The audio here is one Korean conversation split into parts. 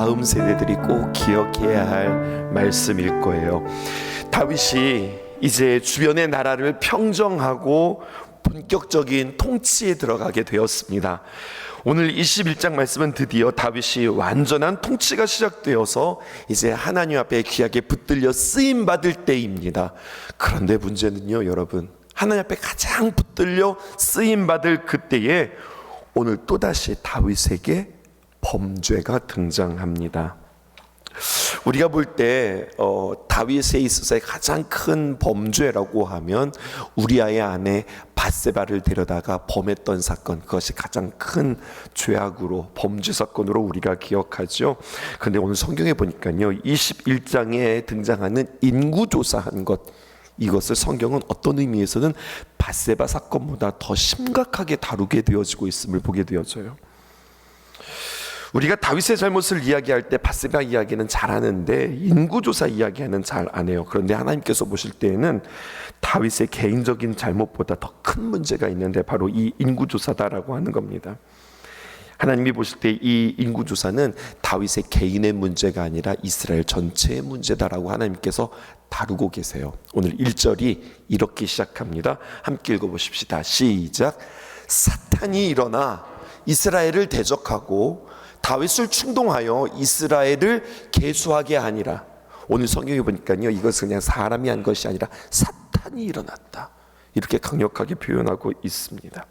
다음 세대들이 꼭 기억해야 할 말씀일 거예요. 다윗이 이제 주변의 나라를 평정하고 본격적인 통치에 들어가게 되었습니다. 오늘 21장 말씀은 드디어 다윗이 완전한 통치가 시작되어서 이제 하나님 앞에 귀하게 붙들려 쓰임 받을 때입니다. 그런데 문제는요, 여러분. 하나님 앞에 가장 붙들려 쓰임 받을 그때에 오늘 또다시 다윗에게 범죄가 등장합니다. 우리가 볼때 어, 다윗에 있어서의 가장 큰 범죄라고 하면 우리아의 아내 바세바를 데려다가 범했던 사건 그것이 가장 큰 죄악으로 범죄 사건으로 우리가 기억하죠. 그런데 오늘 성경에 보니까요 21장에 등장하는 인구 조사한 것 이것을 성경은 어떤 의미에서는 바세바 사건보다 더 심각하게 다루게 되어지고 있음을 보게 되어져요. 우리가 다윗의 잘못을 이야기할 때 바세바 이야기는 잘하는데 인구조사 이야기는 잘 안 해요. 그런데 하나님께서 보실 때에는 다윗의 개인적인 잘못보다 더 큰 문제가 있는데 바로 이 인구조사다라고 하는 겁니다. 하나님이 보실 때 이 인구 조사는 다윗의 개인의 문제가 아니라 이스라엘 전체의 문제다라고 하나님께서 다루고 계세요. 오늘 1절이 이렇게 시작합니다. 함께 읽어 보십시다. 시작. 사탄이 일어나 이스라엘을 대적하고 다윗을 충동하여 이스라엘을 계수하게 하니라. 오늘 성경에 보니까요, 이것은 그냥 사람이 한 것이 아니라 사탄이 일어났다. 이렇게 강력하게 표현하고 있습니다.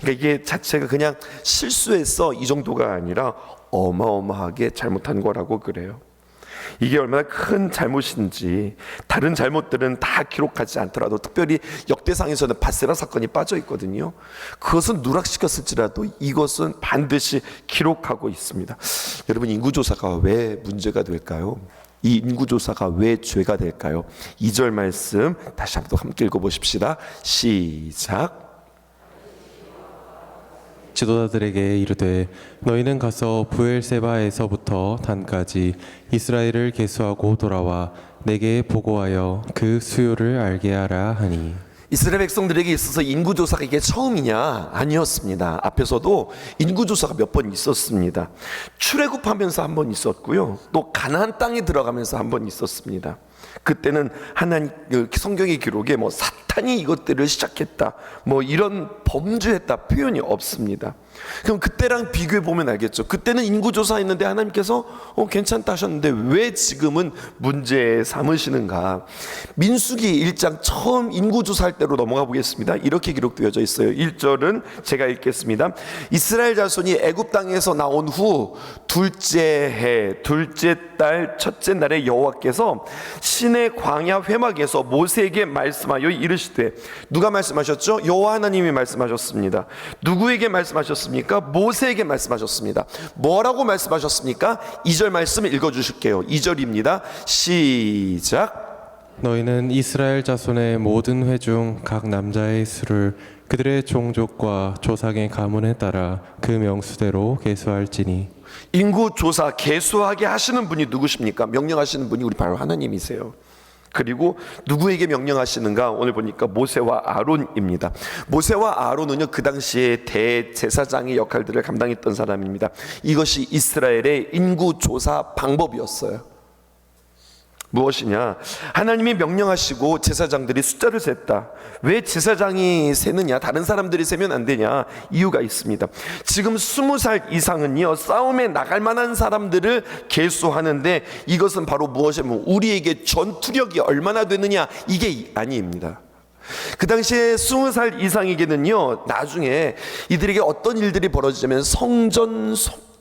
그러니까 이게 자체가 그냥 실수해서 이 정도가 아니라 어마어마하게 잘못한 거라고 그래요. 이게 얼마나 큰 잘못인지 다른 잘못들은 다 기록하지 않더라도 특별히 역대상에서는 바세라 사건이 빠져 있거든요. 그것은 누락시켰을지라도 이것은 반드시 기록하고 있습니다. 여러분 인구조사가 왜 문제가 될까요? 이 인구조사가 왜 죄가 될까요? 2절 말씀 다시 한번 함께 읽어보십시다. 시작. 지도자들에게 이르되 너희는 가서 부엘세바에서부터 단까지 이스라엘을 계수하고 돌아와 내게 보고하여 그 수요를 알게 하라 하니 이스라엘 백성들에게 있어서 인구 조사가 이게 처음이냐? 아니었습니다. 앞에서도 인구 조사가 몇 번 있었습니다. 출애굽하면서 한 번 있었고요. 또 가나안 땅에 들어가면서 한 번 있었습니다. 그때는 하나님 그 성경의 기록에 뭐 사탄이 이것들을 시작했다, 뭐 이런 범죄했다 표현이 없습니다. 그럼 그때랑 비교해 보면 알겠죠. 그때는 인구조사 했는데 하나님께서 어, 괜찮다 하셨는데 왜 지금은 문제 삼으시는가? 민수기 1장 처음 인구조사할 때로 넘어가 보겠습니다. 이렇게 기록되어져 있어요. 1절은 제가 읽겠습니다. 이스라엘 자손이 애굽 땅에서 나온 후 둘째 해, 둘째 달, 첫째 날에 여호와께서 신의 광야 회막에서 모세에게 말씀하여 이르시되 누가 말씀하셨죠? 여호와 하나님이 말씀하셨습니다. 누구에게 말씀하셨습니까? 모세에게 말씀하셨습니다. 뭐라고 말씀하셨습니까? 2절 말씀 읽어 주실게요. 2절입니다. 시작. 너희는 이스라엘 자손의 모든 회중 각 남자의 수를 그들의 종족과 조상의 가문에 따라 그 명수대로 계수할지니 인구 조사 개수하게 하시는 분이 누구십니까? 명령하시는 분이 우리 바로 하나님이세요. 그리고 누구에게 명령하시는가? 오늘 보니까 모세와 아론입니다. 모세와 아론은요 그 당시에 대제사장의 역할들을 감당했던 사람입니다. 이것이 이스라엘의 인구 조사 방법이었어요. 무엇이냐? 하나님이 명령하시고 제사장들이 숫자를 셌다. 왜 제사장이 세느냐? 다른 사람들이 세면 안 되냐? 이유가 있습니다. 지금 스무 살 이상은요, 싸움에 나갈 만한 사람들을 계수하는데 이것은 바로 무엇이냐면 우리에게 전투력이 얼마나 되느냐? 이게 아니입니다. 그 당시에 스무 살 이상에게는요, 나중에 이들에게 어떤 일들이 벌어지냐면 성전 속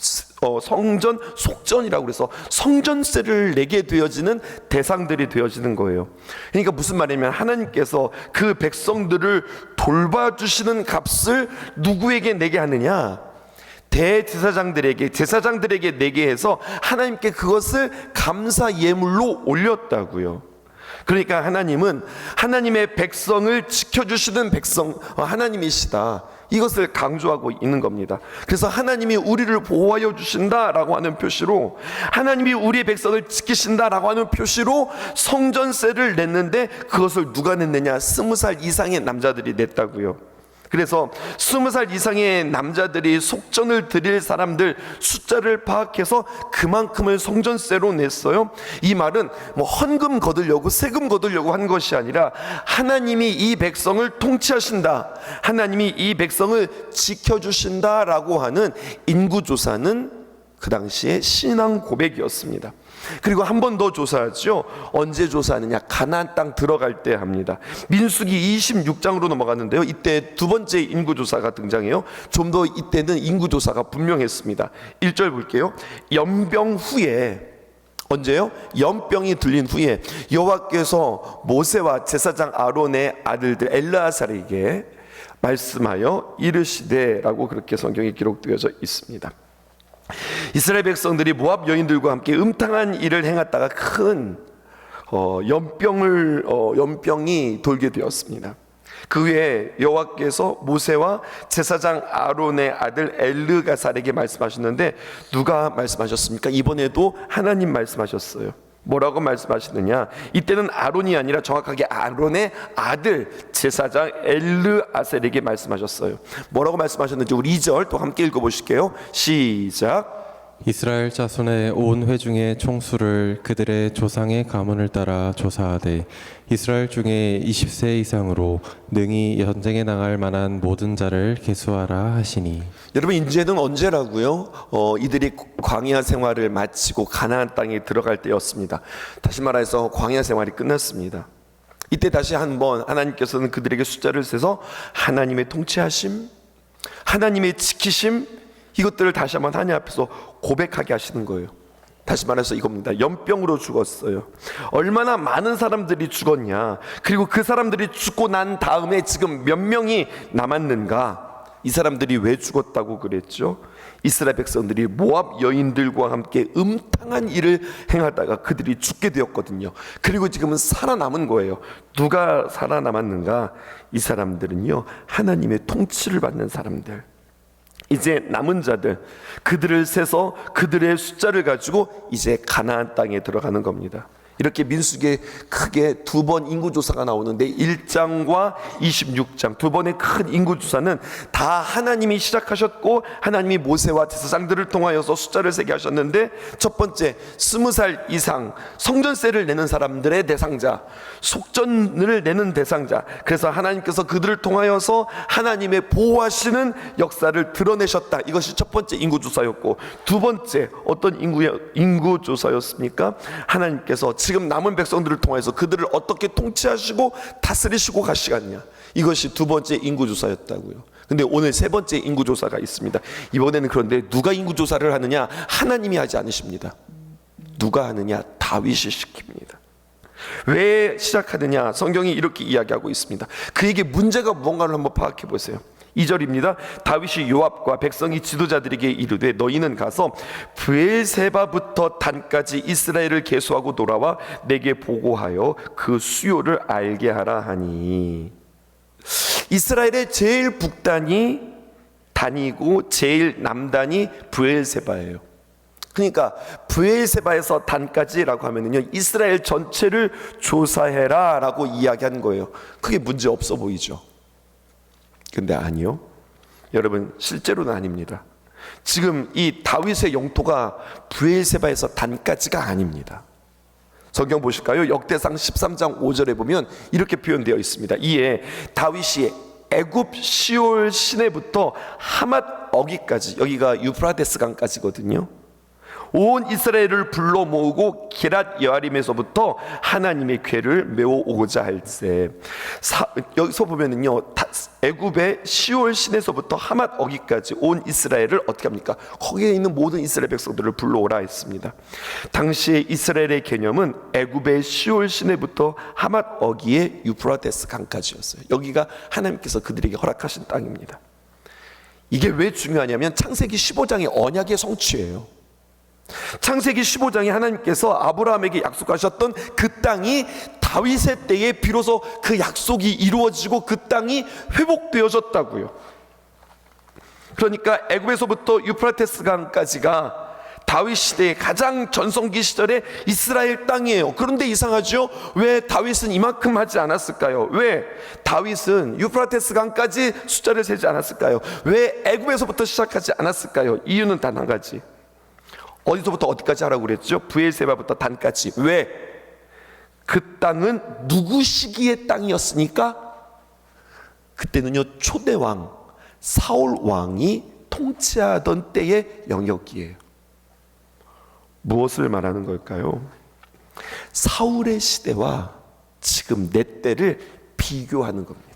어, 성전 속전이라고 그래서 성전세를 내게 되어지는 대상들이 되어지는 거예요. 그러니까 무슨 말이냐면 하나님께서 그 백성들을 돌봐주시는 값을 누구에게 내게 하느냐? 대제사장들에게 제사장들에게 내게 해서 하나님께 그것을 감사 예물로 올렸다고요. 그러니까 하나님은 하나님의 백성을 지켜주시는 백성 어, 하나님이시다. 이것을 강조하고 있는 겁니다. 그래서 하나님이 우리를 보호하여 주신다라고 하는 표시로 하나님이 우리의 백성을 지키신다라고 하는 표시로 성전세를 냈는데 그것을 누가 냈느냐? 스무 살 이상의 남자들이 냈다고요. 그래서 스무 살 이상의 남자들이 속전을 드릴 사람들 숫자를 파악해서 그만큼을 성전세로 냈어요. 이 말은 뭐 헌금 거두려고 세금 거두려고 한 것이 아니라 하나님이 이 백성을 통치하신다. 하나님이 이 백성을 지켜주신다라고 하는 인구조사는 그 당시에 신앙 고백이었습니다. 그리고 한 번 더 조사하죠. 언제 조사하느냐? 가나안 땅 들어갈 때 합니다. 민수기 26장으로 넘어갔는데요. 이때 두 번째 인구 조사가 등장해요. 좀 더 이때는 인구 조사가 분명했습니다. 1절 볼게요. 연병 후에 언제요? 연병이 들린 후에 여호와께서 모세와 제사장 아론의 아들들 엘르아살에게 말씀하여 이르시되라고 그렇게 성경에 기록되어져 있습니다. 이스라엘 백성들이 모압 여인들과 함께 음탕한 일을 행했다가 큰 어, 연병을 어, 연병이 돌게 되었습니다. 그 후에 여호와께서 모세와 제사장 아론의 아들 엘르가살에게 말씀하셨는데 누가 말씀하셨습니까? 이번에도 하나님 말씀하셨어요. 뭐라고 말씀하시느냐? 이때는 아론이 아니라 정확하게 아론의 아들 제사장 엘르아셀에게 말씀하셨어요. 뭐라고 말씀하셨는지 우리 2절 또 함께 읽어 보실게요. 시작. 이스라엘 자손의 온 회중의 총수를 그들의 조상의 가문을 따라 조사하되 이스라엘 중에 20세 이상으로 능히 전쟁에 나갈 만한 모든 자를 계수하라 하시니 여러분 이제는 언제라고요? 어, 이들이 광야 생활을 마치고 가나안 땅에 들어갈 때였습니다. 다시 말해서 광야 생활이 끝났습니다. 이때 다시 한번 하나님께서는 그들에게 숫자를 세서 하나님의 통치하심, 하나님의 지키심 이것들을 다시 한번 하나님 앞에서 고백하게 하시는 거예요. 다시 말해서 이겁니다. 연병으로 죽었어요. 얼마나 많은 사람들이 죽었냐. 그리고 그 사람들이 죽고 난 다음에 지금 몇 명이 남았는가. 이 사람들이 왜 죽었다고 그랬죠? 이스라엘 백성들이 모압 여인들과 함께 음탕한 일을 행하다가 그들이 죽게 되었거든요. 그리고 지금은 살아남은 거예요. 누가 살아남았는가? 이 사람들은요, 하나님의 통치를 받는 사람들. 이제 남은 자들 그들을 세서 그들의 숫자를 가지고 이제 가나안 땅에 들어가는 겁니다. 이렇게 민수기에 크게 두 번 인구조사가 나오는데 1장과 26장. 두 번의 큰 인구조사는 다 하나님이 시작하셨고 하나님이 모세와 제사장들을 통하여서 숫자를 세게 하셨는데 첫 번째 스무 살 이상 성전세를 내는 사람들의 대상자 속전을 내는 대상자. 그래서 하나님께서 그들을 통하여서 하나님의 보호하시는 역사를 드러내셨다. 이것이 첫 번째 인구조사였고 두 번째 어떤 인구, 인구조사였습니까? 하나님께서 지금 남은 백성들을 통해서 그들을 어떻게 통치하시고 다스리시고 가시겠냐. 이것이 두 번째 인구조사였다고요. 근데 오늘 세 번째 인구조사가 있습니다. 이번에는 그런데 누가 인구조사를 하느냐? 하나님이 하지 않으십니다. 누가 하느냐? 다윗이 시킵니다. 왜 시작하느냐? 성경이 이렇게 이야기하고 있습니다. 그에게 문제가 무언가를 한번 파악해 보세요. 2절입니다. 다윗이 요압과 백성이 지도자들에게 이르되 너희는 가서 브엘세바부터 단까지 이스라엘을 계수하고 돌아와 내게 보고하여 그 수요를 알게 하라 하니 이스라엘의 제일 북단이 단이고 제일 남단이 브엘세바예요. 그러니까 브엘세바에서 단까지라고 하면은요 이스라엘 전체를 조사해라라고 이야기한 거예요. 그게 문제 없어 보이죠. 근데 아니요. 여러분 실제로는 아닙니다. 지금 이 다윗의 영토가 브엘세바에서 단까지가 아닙니다. 성경 보실까요? 역대상 13장 5절에 보면 이렇게 표현되어 있습니다. 이에 다윗이 애굽 시올 시내부터 하맛 어기까지 여기가 유프라데스 강까지거든요. 온 이스라엘을 불러 모으고 기랏 여아림에서부터 하나님의 궤를 메워 오고자 할세. 여기서 보면은요, 다- 애굽의 시올 시내서부터 하맛 어기까지 온 이스라엘을 어떻게 합니까? 거기에 있는 모든 이스라엘 백성들을 불러오라 했습니다. 당시의 이스라엘의 개념은 애굽의 시올 시내부터 하맛 어기의 유프라데스 강까지였어요. 여기가 하나님께서 그들에게 허락하신 땅입니다. 이게 왜 중요하냐면 창세기 15장의 언약의 성취예요. 창세기 15장에 하나님께서 아브라함에게 약속하셨던 그 땅이 다윗의 때에 비로소 그 약속이 이루어지고 그 땅이 회복되어졌다고요. 그러니까 애굽에서부터 유프라테스 강까지가 다윗 시대의 가장 전성기 시절의 이스라엘 땅이에요. 그런데 이상하죠? 왜 다윗은 이만큼 하지 않았을까요? 왜 다윗은 유프라테스 강까지 숫자를 세지 않았을까요? 왜 애굽에서부터 시작하지 않았을까요? 이유는 단 한 가지. 어디서부터 어디까지 하라고 그랬죠? 부엘세바부터 단까지. 왜? 그 땅은 누구 시기의 땅이었으니까? 그때는요 초대 왕 사울 왕이 통치하던 때의 영역이에요. 무엇을 말하는 걸까요? 사울의 시대와 지금 내 때를 비교하는 겁니다.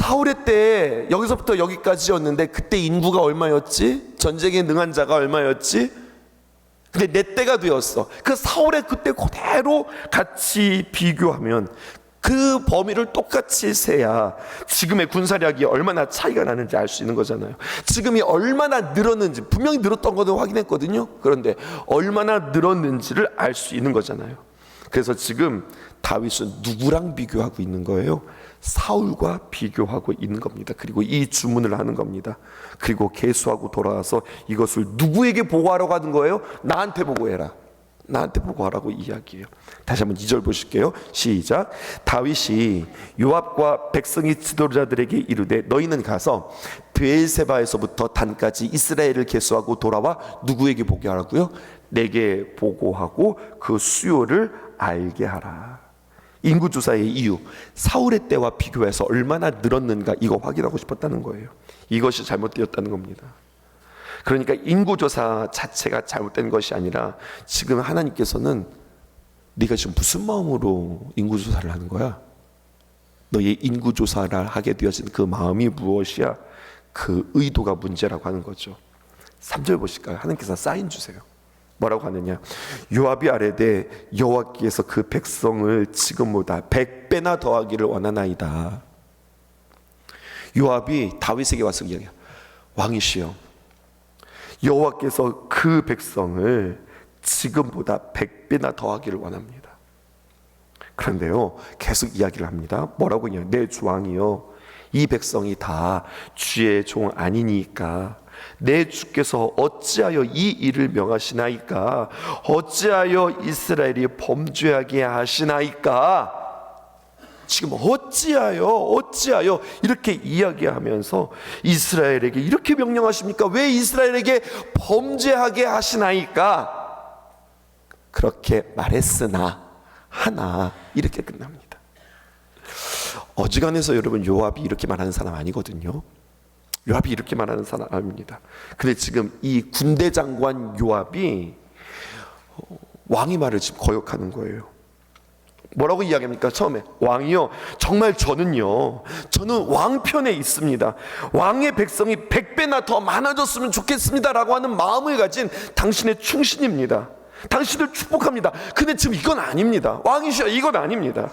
사울의 때 여기서부터 여기까지였는데 그때 인구가 얼마였지? 전쟁에 능한 자가 얼마였지? 근데 내 때가 되었어. 그 사울의 그때 그대로 같이 비교하면 그 범위를 똑같이 세야 지금의 군사력이 얼마나 차이가 나는지 알 수 있는 거잖아요. 지금이 얼마나 늘었는지 분명히 늘었던 거는 확인했거든요. 그런데 얼마나 늘었는지를 알 수 있는 거잖아요. 그래서 지금 다윗은 누구랑 비교하고 있는 거예요? 사울과 비교하고 있는 겁니다. 그리고 이 주문을 하는 겁니다. 그리고 개수하고 돌아와서 이것을 누구에게 보고하라고 하는 거예요? 나한테 보고해라. 나한테 보고하라고 이야기해요. 다시 한번 2절 보실게요. 시작. 다윗이 요압과 백성의 지도자들에게 이르되 너희는 가서 브엘세바에서부터 단까지 이스라엘을 개수하고 돌아와 누구에게 보고하라고요? 내게 보고하고 그 수요를 알게 하라. 인구 조사의 이유 사울의 때와 비교해서 얼마나 늘었는가 이거 확인하고 싶었다는 거예요. 이것이 잘못되었다는 겁니다. 그러니까 인구 조사 자체가 잘못된 것이 아니라 지금 하나님께서는 네가 지금 무슨 마음으로 인구 조사를 하는 거야? 너의 인구 조사를 하게 되어진 그 마음이 무엇이야? 그 의도가 문제라고 하는 거죠. 3절 보실까요? 하나님께서 사인 주세요. 뭐라고 하느냐? 요압이 아래되 여호와께서 그 백성을 지금보다 백 배나 더하기를 원하나이다. 요압이 다윗에게 와서 이야기해. 왕이시여. 여호와께서 그 백성을 지금보다 백 배나 더하기를 원합니다. 그런데요, 계속 이야기를 합니다. 뭐라고 하냐? 내 주왕이요. 이 백성이 다 주의 종 아니니까 내 주께서 어찌하여 이 일을 명하시나이까? 어찌하여 이스라엘이 범죄하게 하시나이까? 지금 어찌하여 어찌하여 이렇게 이야기하면서 이스라엘에게 이렇게 명령하십니까? 왜 이스라엘에게 범죄하게 하시나이까? 그렇게 말했으나 하나 이렇게 끝납니다. 어지간해서 여러분 요압이 이렇게 말하는 사람 아니거든요. 요압이 이렇게 말하는 사람 아닙니다. 근데 지금 이 군대 장관 요압이 어, 왕의 말을 지금 거역하는 거예요. 뭐라고 이야기합니까? 처음에 왕이요. 정말 저는요. 저는 왕편에 있습니다. 왕의 백성이 백배나 더 많아졌으면 좋겠습니다라고 하는 마음을 가진 당신의 충신입니다. 당신을 축복합니다. 근데 지금 이건 아닙니다. 왕이시여 이건 아닙니다.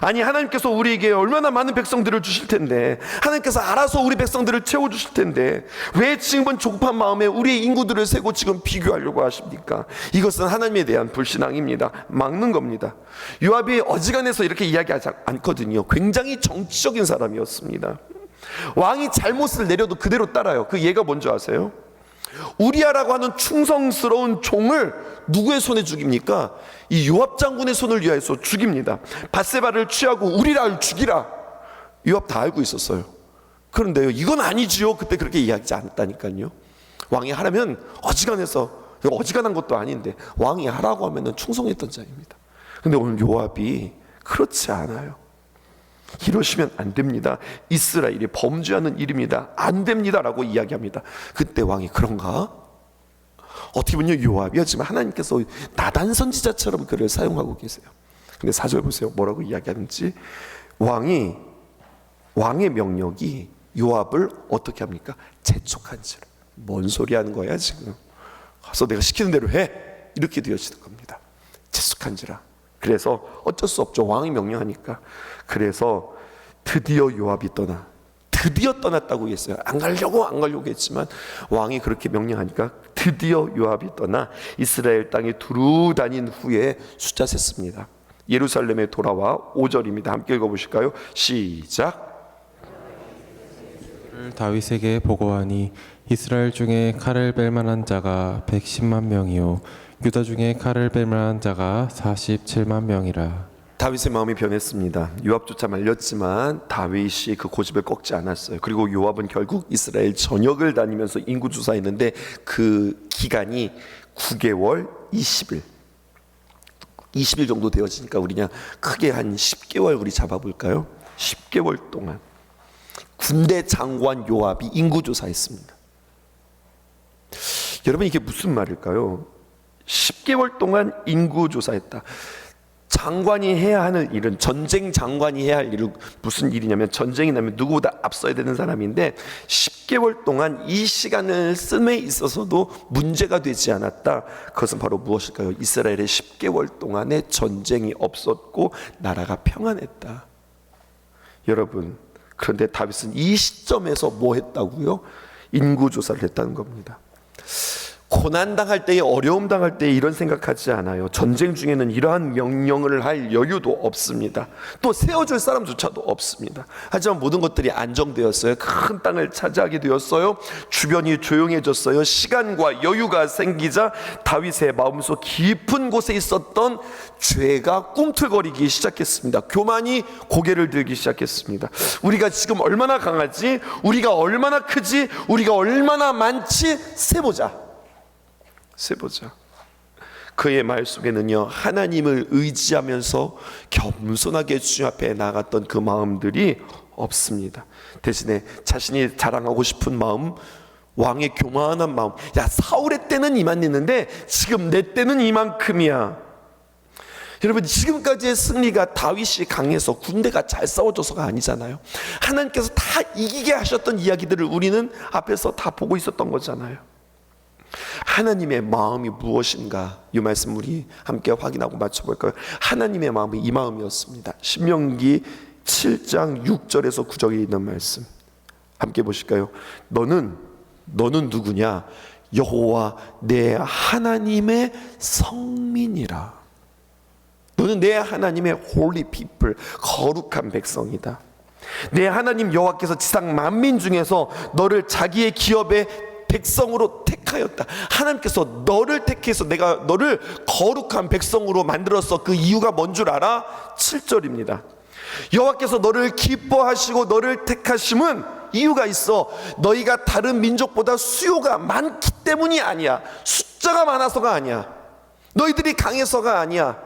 아니 하나님께서 우리에게 얼마나 많은 백성들을 주실 텐데 하나님께서 알아서 우리 백성들을 채워 주실 텐데 왜 지금은 조급한 마음에 우리의 인구들을 세고 지금 비교하려고 하십니까? 이것은 하나님에 대한 불신앙입니다. 막는 겁니다. 요압이 어지간해서 이렇게 이야기하지 않거든요. 굉장히 정치적인 사람이었습니다. 왕이 잘못을 내려도 그대로 따라요. 그 예가 뭔지 아세요? 우리아라고 하는 충성스러운 종을 누구의 손에 죽입니까? 이 요압 장군의 손을 위하여서 죽입니다. 바세바를 취하고 우리라를 죽이라. 요압 다 알고 있었어요. 그런데요, 이건 아니지요. 그때 그렇게 이야기하지 않았다니까요. 왕이 하라면 어지간해서 어지간한 것도 아닌데 왕이 하라고 하면은 충성했던 자입니다. 근데 오늘 요압이 그렇지 않아요. 이러시면 안 됩니다. 이스라엘이 범죄하는 일입니다. 안 됩니다라고 이야기합니다. 그때 왕이 그런가? 어떻게 보면 요압이었지만 하나님께서 나단 선지자처럼 그를 사용하고 계세요. 근데 사절 보세요. 뭐라고 이야기하는지 왕이 왕의 명령이 요압을 어떻게 합니까? 재촉한지로. 뭔 소리 하는 거야 지금? 가서 내가 시키는 대로 해. 이렇게 되어지는 겁니다. 재촉한지라. 그래서 어쩔 수 없죠. 왕이 명령하니까. 그래서 드디어 요압이 떠나. 드디어 떠났다고 했어요. 안 가려고 안 가려고 했지만 왕이 그렇게 명령하니까 드디어 요압이 떠나 이스라엘 땅에 두루 다닌 후에 숫자 셌습니다. 예루살렘에 돌아와 5절입니다. 함께 읽어 보실까요? 시작. 다윗에게 보고하니 이스라엘 중에 칼을 뺄 만한 자가 110만 명이요 유다 중에 칼을 뺄 만한 자가 47만 명이라 다윗의 마음이 변했습니다. 요압조차 말렸지만 다윗이 그 고집을 꺾지 않았어요. 그리고 요압은 결국 이스라엘 전역을 다니면서 인구 조사했는데 그 기간이 9개월 20일. 20일 정도 되어지니까 우리 그냥 크게 한 10개월 우리 잡아볼까요? 10개월 동안 군대 장관 요압이 인구 조사했습니다. 여러분 이게 무슨 말일까요? 10개월 동안 인구 조사했다. 장관이 해야 하는 일은 전쟁 장관이 해야 할 일은 무슨 일이냐면 전쟁이 나면 누구보다 앞서야 되는 사람인데 10개월 동안 이 시간을 씀에 있어서도 문제가 되지 않았다. 그것은 바로 무엇일까요? 이스라엘의 10개월 동안의 전쟁이 없었고 나라가 평안했다. 여러분, 그런데 다윗은 이 시점에서 뭐 했다고요? 인구 조사를 했다는 겁니다. 고난 당할 때에 어려움 당할 때에 이런 생각하지 않아요. 전쟁 중에는 이러한 명령을 할 여유도 없습니다. 또 세워줄 사람조차도 없습니다. 하지만 모든 것들이 안정되었어요. 큰 땅을 차지하게 되었어요. 주변이 조용해졌어요. 시간과 여유가 생기자 다윗의 마음속 깊은 곳에 있었던 죄가 꿈틀거리기 시작했습니다. 교만이 고개를 들기 시작했습니다. 우리가 지금 얼마나 강하지? 우리가 얼마나 크지? 우리가 얼마나 많지? 세보자. 세 보자. 그의 말 속에는요 하나님을 의지하면서 겸손하게 주 앞에 나갔던 그 마음들이 없습니다. 대신에 자신이 자랑하고 싶은 마음, 왕의 교만한 마음. 야 사울의 때는 이만했는데 지금 내 때는 이만큼이야. 여러분 지금까지의 승리가 다윗이 강해서 군대가 잘 싸워줘서가 아니잖아요. 하나님께서 다 이기게 하셨던 이야기들을 우리는 앞에서 다 보고 있었던 거잖아요. 하나님의 마음이 무엇인가 이 말씀 우리 함께 확인하고 맞춰볼까요? 하나님의 마음이 이 마음이었습니다. 신명기 7장 6절에서 9절에 있는 말씀 함께 보실까요? 너는 너는 누구냐? 여호와 내 하나님의 성민이라. 너는 내 하나님의 holy people 거룩한 백성이다. 내 하나님 여호와께서 지상 만민 중에서 너를 자기의 기업의 백성으로 택하였다. 하나님께서 너를 택해서 내가 너를 거룩한 백성으로 만들어서 그 이유가 뭔 줄 알아? 7절입니다. 여호와께서 너를 기뻐하시고 너를 택하심은 이유가 있어. 너희가 다른 민족보다 수요가 많기 때문이 아니야. 숫자가 많아서가 아니야. 너희들이 강해서가 아니야.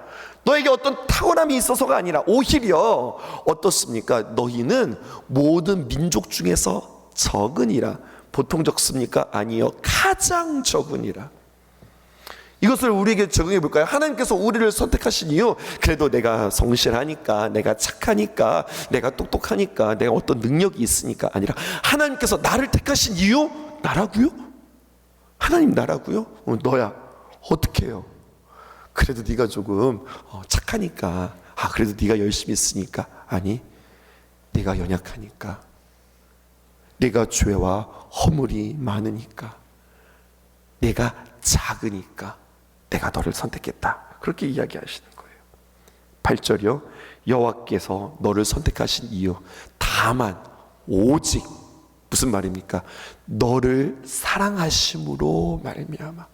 너에게 어떤 탁월함이 있어서가 아니라 오히려 어떻습니까? 너희는 모든 민족 중에서 적으니라. 보통 적습니까? 아니요. 가장 적으니라. 이것을 우리에게 적용해 볼까요? 하나님께서 우리를 선택하신 이유, 그래도 내가 성실하니까, 내가 착하니까, 내가 똑똑하니까, 내가 어떤 능력이 있으니까 아니라 하나님께서 나를 택하신 이유, 나라고요? 하나님 나라고요? 어, 너야. 어떻게 해요? 그래도 네가 조금 어, 착하니까, 아 그래도 네가 열심히 했으니까 아니, 네가 연약하니까, 네가 죄와 허물이 많으니까, 내가 작으니까 내가 너를 선택했다. 그렇게 이야기하시는 거예요. 8절이요. 여호와께서 너를 선택하신 이유 다만 오직 무슨 말입니까? 너를 사랑하심으로 말미암아.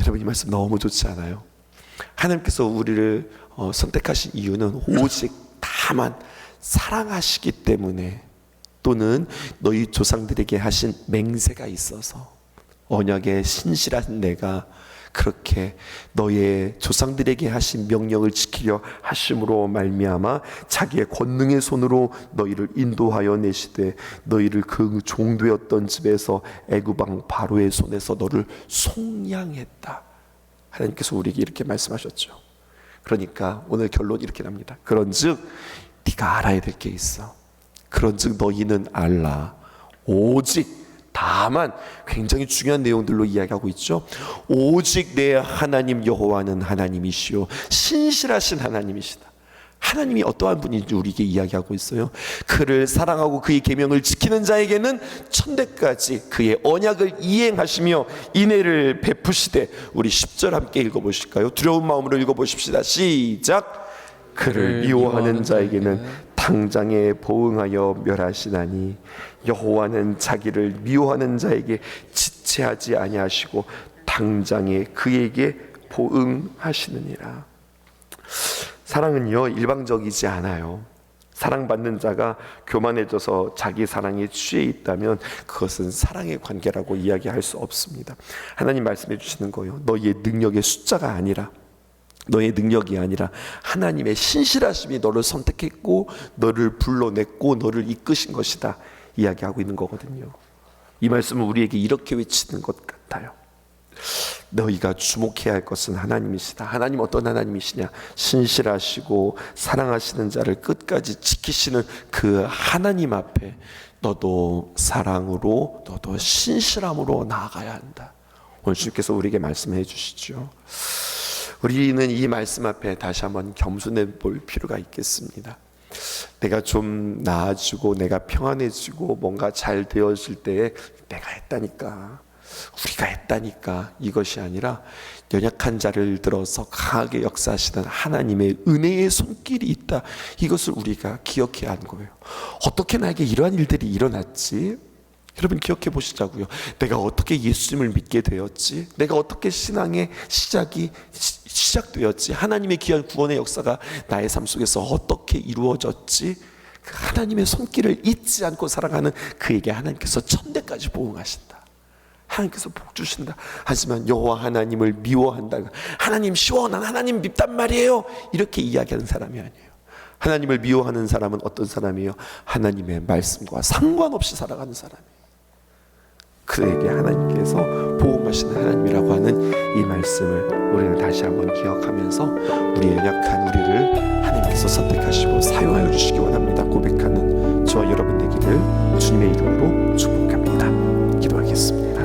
여러분 이 말씀 너무 좋지 않아요? 하나님께서 우리를 어, 선택하신 이유는 오직 다만 사랑하시기 때문에 또는 너희 조상들에게 하신 맹세가 있어서 언약에 신실한 내가 그렇게 너의 조상들에게 하신 명령을 지키려 하심으로 말미암아 자기의 권능의 손으로 너희를 인도하여 내시되 너희를 그 종되었던 집에서 애굽왕 바로의 손에서 너를 속량했다. 하나님께서 우리에게 이렇게 말씀하셨죠. 그러니까 오늘 결론 이렇게 납니다. 그런즉 네가 알아야 될 게 있어. 그런즉 너희는 알라. 오직 다만 굉장히 중요한 내용들로 이야기하고 있죠. 오직 내 하나님 여호와는 하나님이시요 신실하신 하나님이시다. 하나님이 어떠한 분인지 우리에게 이야기하고 있어요. 그를 사랑하고 그의 계명을 지키는 자에게는 천대까지 그의 언약을 이행하시며 인애를 베푸시되 우리 10절 함께 읽어 보실까요? 두려운 마음으로 읽어 보십시다. 시작. 그를 미워하는 자에게는 당장에 보응하여 멸하시나니 여호와는 자기를 미워하는 자에게 지체하지 아니하시고 당장에 그에게 보응하시느니라. 사랑은요 일방적이지 않아요. 사랑받는 자가 교만해져서 자기 사랑에 취해 있다면 그것은 사랑의 관계라고 이야기할 수 없습니다. 하나님 말씀해 주시는 거예요. 너의 능력의 숫자가 아니라 너의 능력이 아니라 하나님의 신실하심이 너를 선택했고 너를 불러냈고 너를 이끄신 것이다 이야기하고 있는 거거든요. 이 말씀은 우리에게 이렇게 외치는 것 같아요. 너희가 주목해야 할 것은 하나님이시다. 하나님 어떤 하나님이시냐? 신실하시고 사랑하시는 자를 끝까지 지키시는 그 하나님 앞에 너도 사랑으로 너도 신실함으로 나아가야 한다. 오늘 주님께서 우리에게 말씀해 주시죠. 우리는 이 말씀 앞에 다시 한번 겸손해 볼 필요가 있겠습니다. 내가 좀 나아지고 내가 평안해지고 뭔가 잘 되어질 때에 내가 했다니까 우리가 했다니까 이것이 아니라 연약한 자를 들어서 강하게 역사하시는 하나님의 은혜의 손길이 있다. 이것을 우리가 기억해야 하는 거예요. 어떻게 나에게 이러한 일들이 일어났지 여러분 기억해 보시자고요. 내가 어떻게 예수님을 믿게 되었지? 내가 어떻게 신앙의 시작이 시, 시작되었지? 하나님의 귀한 구원의 역사가 나의 삶 속에서 어떻게 이루어졌지? 그 하나님의 손길을 잊지 않고 살아가는 그에게 하나님께서 천대까지 보응하신다. 하나님께서 복 주신다. 하지만 여호와 하나님을 미워한다. 하나님 시원한 하나님 밉단 말이에요. 이렇게 이야기하는 사람이 아니에요. 하나님을 미워하는 사람은 어떤 사람이에요? 하나님의 말씀과 상관없이 살아가는 사람이에요. 그에게 하나님께서 보호하시는 하나님이라고 하는 이 말씀을 우리는 다시 한번 기억하면서 우리의 약한 우리를 하나님께서 선택하시고 사용하여 주시기 원합니다. 고백하는 저와 여러분 되기를 주님의 이름으로 축복합니다. 기도하겠습니다.